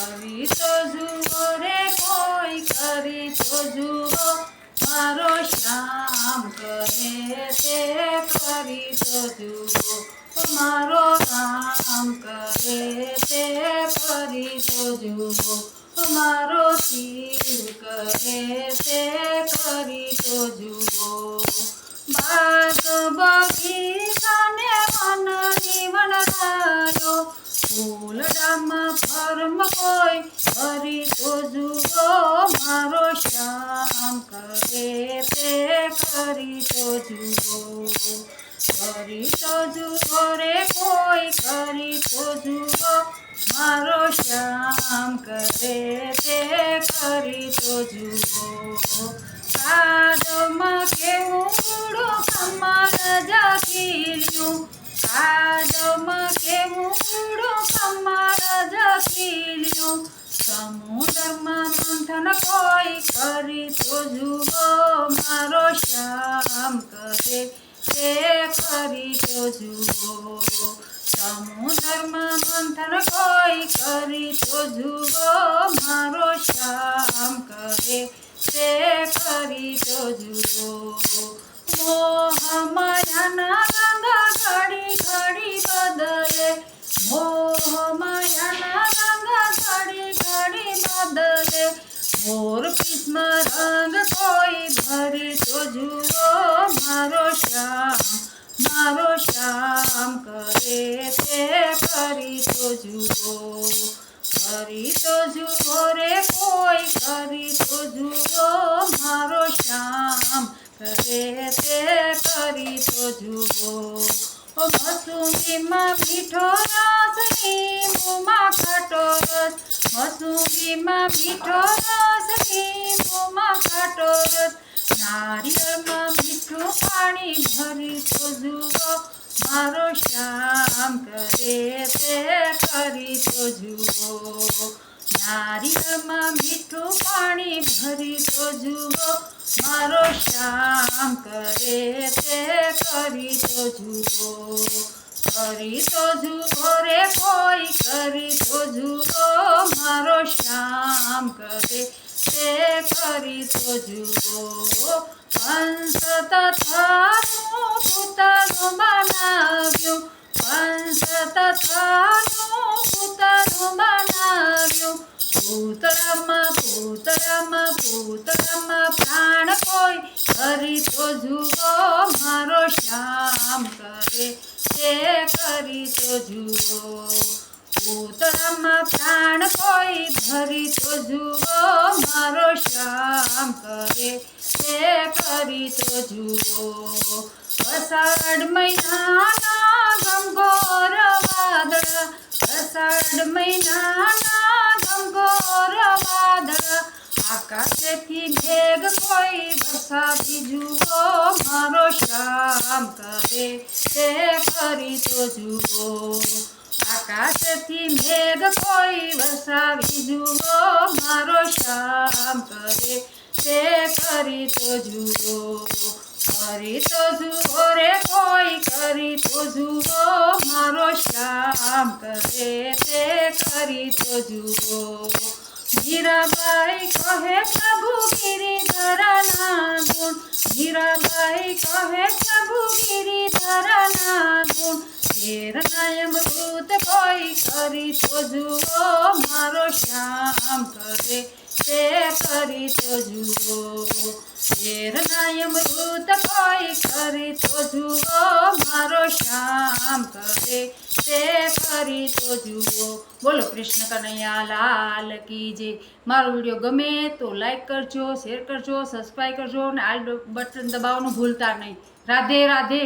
કરી તો જુઓ રે, કોઈ કરી તો જુઓ. મારો શ્યામ કરે તે કરી તો જુઓ. મારો રામ કરે તે કરી તો જુઓ. મારો શિવ કરે તે કરી તો જુઓ. બાગ ફૂલડામાં ફરમ કોઈ કરી તો જુઓ મારો શ્યામ કરે તે કરી તો જુઓ કરી તો જુઓ રે કોઈ કરી તો જુઓ મારો શ્યામ કરે તે કરી તો જુઓ કાદમાં કેવું મૂળું કમળ જખીલ્યું કાદમાં સમુદ્રમાં મંથન કોઈ કરી તો જુઓ મારો શ્યામ કરે તે કરી તો જુઓ સમુદ્રમાં મંથન કોઈ મોર પીસમાં રંગ કોઈ ભરે તો જુઓ મારો શ્યામ મારો શ્યામ કરે તે કરી તો જુઓ કરી તો જુઓ રે, કોઈ કરી તો જુઓ મારો શ્યામ કરે તે કરી તો જુઓ. ઓ મસુંબીમાં મીઠો રસ, લીંબુમાં ખટો રસ મસુંબીમાં મીઠો રસ લીંબુમાં ખાટો રસ નારિયેળમાં મીઠું પાણી ભરી તો જુઓ મારો શ્યામ કરે તે કરી તો જુઓ નારિયેળમાં મીઠું પાણી ભરી તો જુઓ મારો શ્યામ કરે તે કરી તો જુઓ કરી તો જુઓ રે કોઈ કરી કરી તો જુઓ પંસ તથાનું પૂતનું બનાવ્યું પંસ તથાનું પૂતનું બનાવ્યું પૂતળામાં પૂતળામાં પૂતળામાં પ્રાણ કોઈ કરી તો જુઓ મારો શ્યામ કરે તે કરી તો જુઓ. પૂતળામાં પ્રાણ કોઈ ભરી તો જુઓ મારો શ્યામ કરે તે કરી તો જુઓ. અષાઢ મહિનાના ગંગોર વાદળ અષાઢ મહિનાના ગંગોર વાદળ, આકાશથી મેઘ કોઈ વરસાદી જુઓ, મારો શ્યામ કરે તે કરી તો જુઓ. આકાશથી મેઘ કોઈ વસાવી જુઓ, મારો શ્યામ કરે તે કરી તો જુઓ, કરી તો જુઓ રે, કોઈ કરી તો જુઓ, મારો શ્યામ કરે તે કરી તો જુઓ. મીરાબાઈ કહે, પ્રભુ ગિરિધરના ગુણ મીરાબાઈ કહે, પ્રભુ ગિરિધરના ગુણ ભૂત કોઈ કરી તો જુઓ મારો શ્યામ કરે તે કરી તો જુઓ. ભૂત કોઈ કરી તો જુઓ મારો શ્યામ કરે તે કરી તો જુઓ. બોલો કૃષ્ણ કનૈયા લાલ કી જે મારો વીડિયો ગમે તો લાઈક કરજો, શેર કરજો સબસ્ક્રાઈબ કરજો અને આ બટન દબાવવાનું ભૂલતા નહીં. રાધે રાધે.